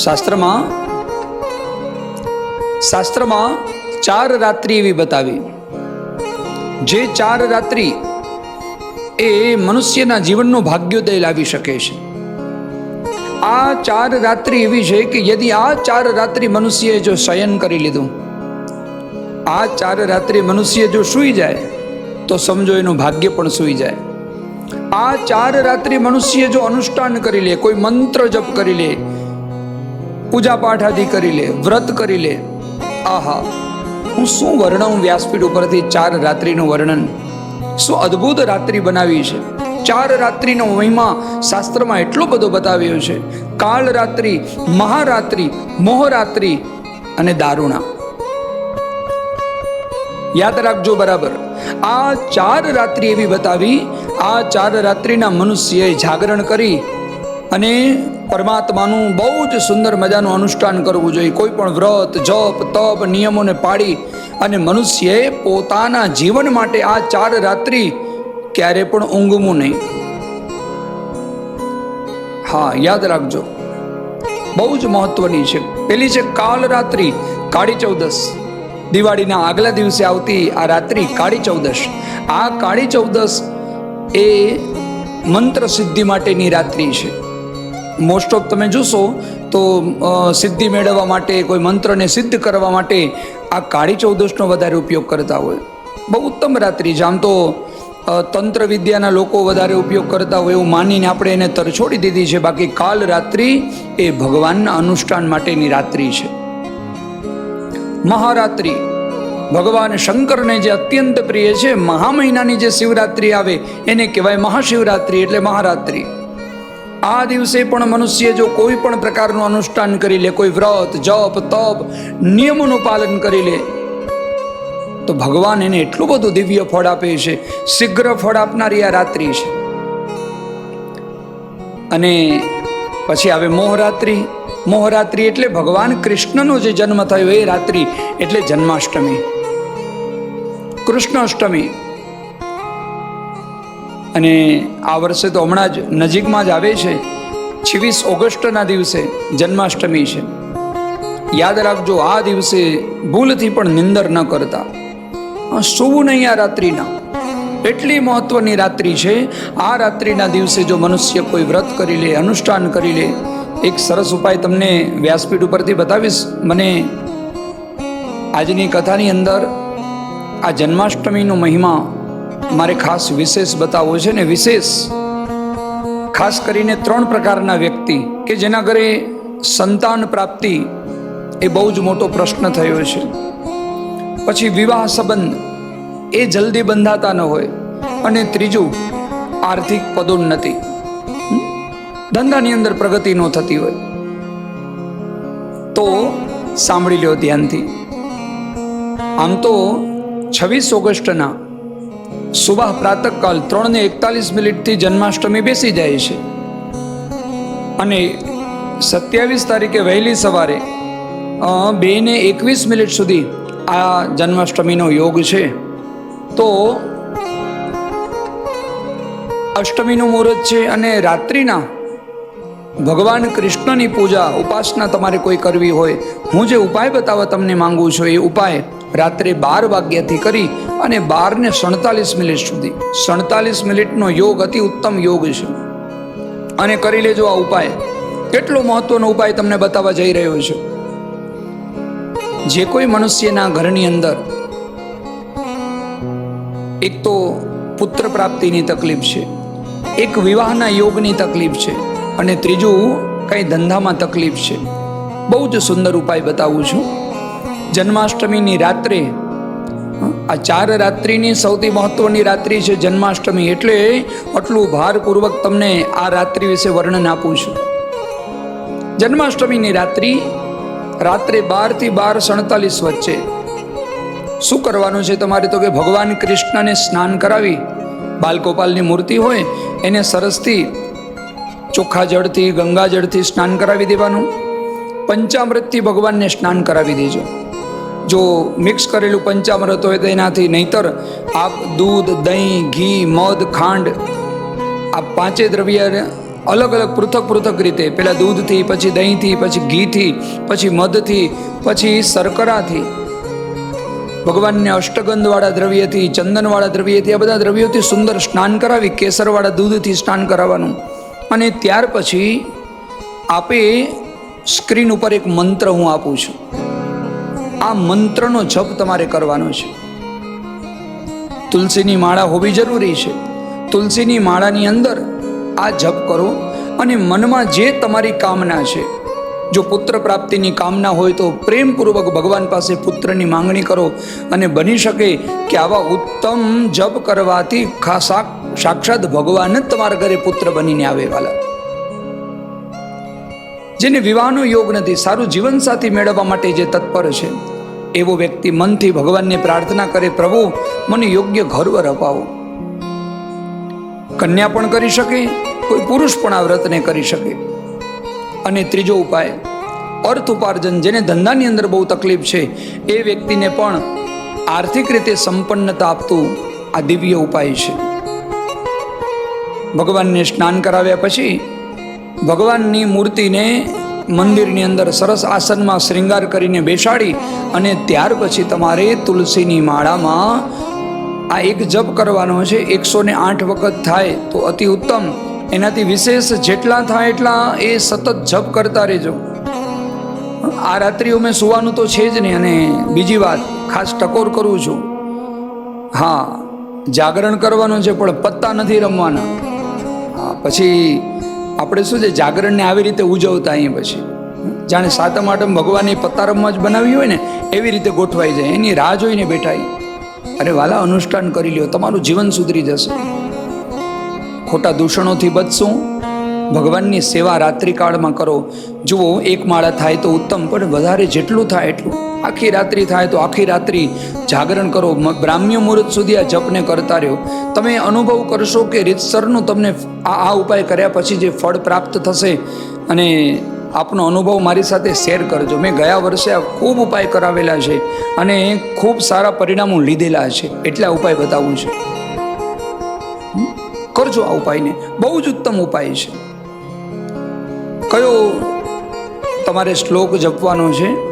શાસ્ત્રમાં શાસ્ત્રમાં ચાર રાત્રિ એવી બતાવી. જે ચાર રાત્રિ એ મનુષ્યના જીવનનો ભાગ્યોદય લાવી શકે છે. આ ચાર રાત્રિ એવી છે કે યદિ આ ચાર રાત્રિ મનુષ્યએ જો શયન કરી લીધું, આ ચાર રાત્રિ મનુષ્ય જો સૂઈ જાય, તો સમજો એનું ભાગ્ય પણ સૂઈ જાય. આ ચાર રાત્રિ મનુષ્ય જો અનુષ્ઠાન કરી લે, કોઈ મંત્ર જપ કરી લે પૂજા પાઠ આદિ કરી લે, વ્રત કરી લે. આહા, હું શું વર્ણવું વ્યાસપીઠ ઉપરથી ચાર રાત્રિનું વર્ણન? શું અદ્ભુત રાત્રિ બનાવી છે? ચાર રાત્રિનો મહિમા શાસ્ત્રમાં એટલો બધો બતાવ્યો છે. કાળ રાત્રિ, મહારાત્રિ, મોહરાત્રિ અને દારૂણા. યાદ રાખજો બરાબર, આ ચાર રાત્રિ એવી બતાવી, આ ચાર રાત્રિના મનુષ્યએ જાગરણ કરી અને પરમાત્માનું બહુ જ સુંદર મજાનું અનુષ્ઠાન કરવું જોઈએ. કોઈ પણ વ્રત, જપ, તપ, નિયમોને પાડી અને મનુષ્યએ પોતાના જીવન માટે આ ચાર રાત્રિ ક્યારે પણ ઊંઘવું નહીં. હા, યાદ રાખજો. બહુ જ મહત્વની છે. પેલી છે કાલ રાત્રિ, કાળી ચૌદસ દિવાળીના આગલા દિવસે આવતી આ રાત્રિ કાળી ચૌદશ. આ કાળી ચૌદસ એ મંત્ર સિદ્ધિ માટેની રાત્રિ છે. મોસ્ટ ઓફ તમે જોશો તો સિદ્ધિ મેળવવા માટે, કોઈ મંત્રને સિદ્ધ કરવા માટે આ કાળી ચૌદશનો વધારે ઉપયોગ કરતા હોય. બહુ ઉત્તમ રાત્રિ. આમ તો તંત્ર વિદ્યાના લોકો વધારે ઉપયોગ કરતા હોય એવું માનીને આપણે એને તરછોડી દીધી છે. બાકી કાલ રાત્રિ એ ભગવાનના અનુષ્ઠાન માટેની રાત્રિ છે. મહારાત્રિ. ભગવાન શંકરને જે અત્યંત પ્રિય છે મહા મહિનાની જે શિવરાત્રિ આવે, એને કહેવાય મહાશિવરાત્રિ એટલે મહારાત્રિ. આ દિવસે પણ મનુષ્ય જો કોઈ પણ પ્રકારનું અનુષ્ઠાન કરી લે, કોઈ વ્રત, જપ, તપ, નિયમોનું પાલન કરી લે, તો ભગવાન એને એટલું બધું દિવ્ય ફળ આપે છે, શીઘ્ર ફળ આપનારી આ રાત્રિ છે. અને પછી આવે મોહરાત્રિ. મોહરાત્રિ એટલે ભગવાન કૃષ્ણનો જે જન્મ થયો એ રાત્રિ એટલે જન્માષ્ટમી. કૃષ્ણાષ્ટમી. અને આ વર્ષે તો હમણાં જ નજીકમાં જ આવે છે. છવ્વીસ ઓગસ્ટના દિવસે જન્માષ્ટમી છે. યાદ રાખજો, આ દિવસે ભૂલથી પણ નિંદર ન કરતા. સૂવું નહીં આ રાત્રિના. એટલી મહત્વની રાત્રિ છે, આ રાત્રિના દિવસે જો મનુષ્ય કોઈ વ્રત કરી લે, અનુષ્ઠાન કરી લે, એક સરસ ઉપાય તમને વ્યાસપીઠ ઉપરથી બતાવીશ. મને આજની કથાની અંદર આ જન્માષ્ટમીનો મહિમા મારે ખાસ વિશેષ બતાવવો છે ને વિશેષ. ખાસ કરીને ત્રણ પ્રકારના વ્યક્તિ કે જેના ઘરે સંતાન પ્રાપ્તિ એ બહુ જ મોટો પ્રશ્ન થયો છે. પછી વિવાહ સંબંધ એ જલ્દી બંધાતા ન હોય અને ત્રીજું આર્થિક પદોન્નતિ? ધંધાની અંદર પ્રગતિ ન થતી હોય. તો સાંભળી લ્યો ધ્યાનથી. આમ તો છવ્વીસ ઓગસ્ટના સુબહ પ્રાતઃકાલ ત્રણ ને એકતાલીસ મિનિટથી જન્માષ્ટમી બેસી જાય છે. અને સત્યાવીસ તારીખે વહેલી સવારે બે ને એકવીસ મિનિટ સુધી આ જન્માષ્ટમીનો યોગ છે. તો અષ્ટમીનું મુહૂર્ત છે અને રાત્રિના ભગવાન કૃષ્ણની પૂજા, ઉપાસના તમારે કોઈ કરવી હોય, હું જે ઉપાય બતાવવા તમને માંગુ છું એ ઉપાય રાત્રે બાર વાગ્યાથી કરી અને બારને સડતાલીસ મિનિટ સુધી. સડતાલીસ મિનિટનો યોગ અતિ ઉત્તમ યોગ છે. અને કરી લેજો આ ઉપાય. કેટલો મહત્વનો ઉપાય તમને બતાવવા જઈ રહ્યો છું. જે કોઈ મનુષ્યના ઘરની અંદર એક તો પુત્ર પ્રાપ્તિની તકલીફ છે, એક વિવાહના યોગની તકલીફ છે, અને ત્રીજું કંઈ ધંધામાં તકલીફ છે. બહુ જ સુંદર ઉપાય બતાવું છું. જન્માષ્ટમીની રાત્રે આ ચાર રાત્રિની સૌથી મહત્વની રાત્રિ છે જન્માષ્ટમી એટલે આટલું ભારપૂર્વક તમને આ રાત્રિ વિશે વર્ણન આપું છું. જન્માષ્ટમીની રાત્રિ રાત્રે બારથી બાર સડતાલીસ વચ્ચે. શું કરવાનું છે તમારે તો કે ભગવાન કૃષ્ણને સ્નાન કરાવી, બાલગોપાલની મૂર્તિ હોય એને સરસથી ચોખ્ખા જળથી ગંગા જળથી સ્નાન કરાવી દેવાનું. પંચામૃતથી ભગવાનને સ્નાન કરાવી દેજો. જો મિક્સ કરેલું પંચામૃત હોય તો એનાથી નહીતર આપ દૂધ, દહીં, ઘી, મધ, ખાંડ આ પાંચે દ્રવ્ય અલગ અલગ પૃથક પૃથક રીતે. પહેલાં દૂધથી, પછી દહીંથી, પછી ઘીથી, પછી મધથી, પછી શર્કરાથી. ભગવાનને અષ્ટગંધવાળા દ્રવ્યથી, ચંદનવાળા દ્રવ્યથી, આ બધા દ્રવ્યોથી સુંદર સ્નાન કરાવી, કેસરવાળા દૂધથી સ્નાન કરાવવાનું. અને ત્યાર પછી આપે સ્ક્રીન ઉપર એક મંત્ર હું આપું છું. આ મંત્રનો જપ તમારે કરવાનો છે. તુલસીની માળા હોવી જરૂરી છે. તુલસીની માળાની અંદર આ જપ કરો અને મનમાં જે તમારી કામના છે, જો પુત્ર પ્રાપ્તિની કામના હોય તો પ્રેમપૂર્વક ભગવાન પાસે પુત્રની માંગણી કરો અને બની શકે કે આવા ઉત્તમ જપ કરવાથી ખાસા સાક્ષાત ભગવાન જ તમારા ઘરે પુત્ર બનીને આવે વાલા. જેને વિવાહનો યોગ નથી, સારું જીવનસાથી મેળવવા માટે જે તત્પર છે એવો વ્યક્તિ મનથી ભગવાનને પ્રાર્થના કરે, પ્રભુ, મને યોગ્ય ઘરવર અપાવો. કન્યા પણ કરી શકે, કોઈ પુરુષ પણ આ વ્રતને કરી શકે. અને ત્રીજો ઉપાય, અર્થ ઉપાર્જન, જેને ધંધાની અંદર બહુ તકલીફ છે, એ વ્યક્તિને પણ આર્થિક રીતે સંપન્નતા આપતું આ દિવ્ય ઉપાય છે. ભગવાનને સ્નાન કરાવ્યા પછી ભગવાનની મૂર્તિને મંદિરની અંદર સરસ આસનમાં શ્રૃંગાર કરીને બેસાડી અને ત્યાર પછી તમારે તુલસીની માળામાં આ એક જપ કરવાનો છે. એકસો ને આઠ વખત થાય તો અતિ ઉત્તમ. એનાથી વિશેષ જેટલા થાય એટલા એ સતત જપ કરતા રહેજો. આ રાત્રિઓ મેં સુવાનું તો છે જ નહીં અને બીજી વાત, ખાસ ટકોર કરું છું. હા, જાગરણ કરવાનું છે પણ પત્તા નથી રમવાના. પછી આપણે શું છે, જાગરણને આવી રીતે ઉજવતા અહીં પછી? જાણે સાતમ, આઠમ ભગવાનની પત્તારમમાં જ બનાવી હોય ને, એવી રીતે ગોઠવાઈ જાય. એની રાહ જોઈને બેઠા અરે વાલા, અનુષ્ઠાન કરી લ્યો, તમારું જીવન સુધરી જશે. ખોટા દૂષણોથી બચશું. ભગવાનની સેવા રાત્રિકાળમાં કરો. જુઓ, એક માળા થાય તો ઉત્તમ, પણ વધારે જેટલું થાય એટલું. આખી રાત્રિ થાય તો આખી રાત્રિ જાગરણ કરો. બ્રાહ્મ્ય મુહૂર્ત સુધી આ જપને કરતા રહ્યો. તમે અનુભવ કરશો કે રીતસરનું તમને આ આ ઉપાય કર્યા પછી જે ફળ પ્રાપ્ત થશે અને આપનો અનુભવ મારી સાથે શેર કરજો. મેં ગયા વર્ષે આ ખૂબ ઉપાય કરાવેલા છે અને ખૂબ સારા પરિણામો લીધેલા છે. એટલે ઉપાય બતાવું છું. કરજો આ ઉપાયને. બહુ જ ઉત્તમ ઉપાય છે. કયો તમારે શ્લોક જપવાનો છે?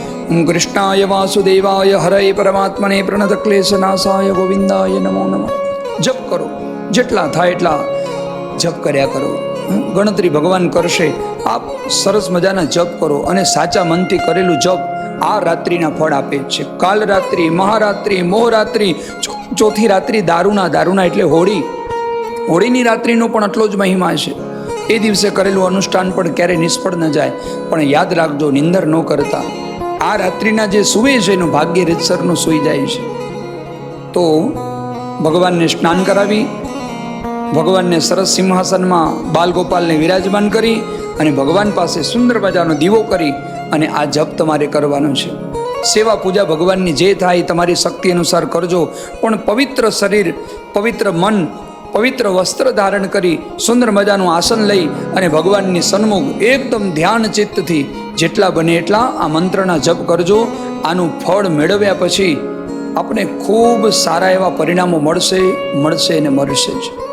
ઓમ કૃષ્ણાય વાસુદેવાય હરય પરમાત્મને પ્રણતક્લેશનાશાય ગોવિંદાય નમો નમઃ જપ કરો જેટલા થાય એટલા જપ કર્યા કરો। ગણતરી ભગવાન કરશે આપ સરસ મજાના જપ કરો અને સાચા મનથી કરેલું જપ આ રાત્રિના ફળ આપે છે કાલ રાત્રિ મહારાત્રિ મોહરાત્રિ ચોથી રાત્રિ દારૂના દારૂના એટલે હોળી હોળીની રાત્રિનો પણ આટલો જ મહિમા છે એ દિવસે કરેલું અનુષ્ઠાન પણ ક્યારેય નિષ્ફળ ન જાય પણ યાદ રાખજો નિંદર ન કરતા આ રાત્રિના જે સૂવે છે એનું ભાગ્ય રીતસરનું સૂઈ જાય છે. તો ભગવાનને સ્નાન કરાવી, ભગવાનને સરસ સિંહાસનમાં બાલગોપાલને વિરાજમાન કરી અને ભગવાન પાસે સુંદર મજાનો દીવો કરી અને આ જપ તમારે કરવાનો છે. સેવા પૂજા ભગવાનની જે થાય તમારી શક્તિ અનુસાર કરજો. પણ પવિત્ર શરીર, પવિત્ર મન પવિત્ર વસ્ત્ર ધારણ કરી સુંદર મજાનું આસન લઈ અને ભગવાનની સન્મુખ એકદમ ધ્યાન ચિત્તથી જેટલા બને એટલા આ મંત્રના જપ કરજો. આનું ફળ મેળવ્યા પછી આપણે ખૂબ સારા એવા પરિણામો મળશે મળશે અને મળશે જ.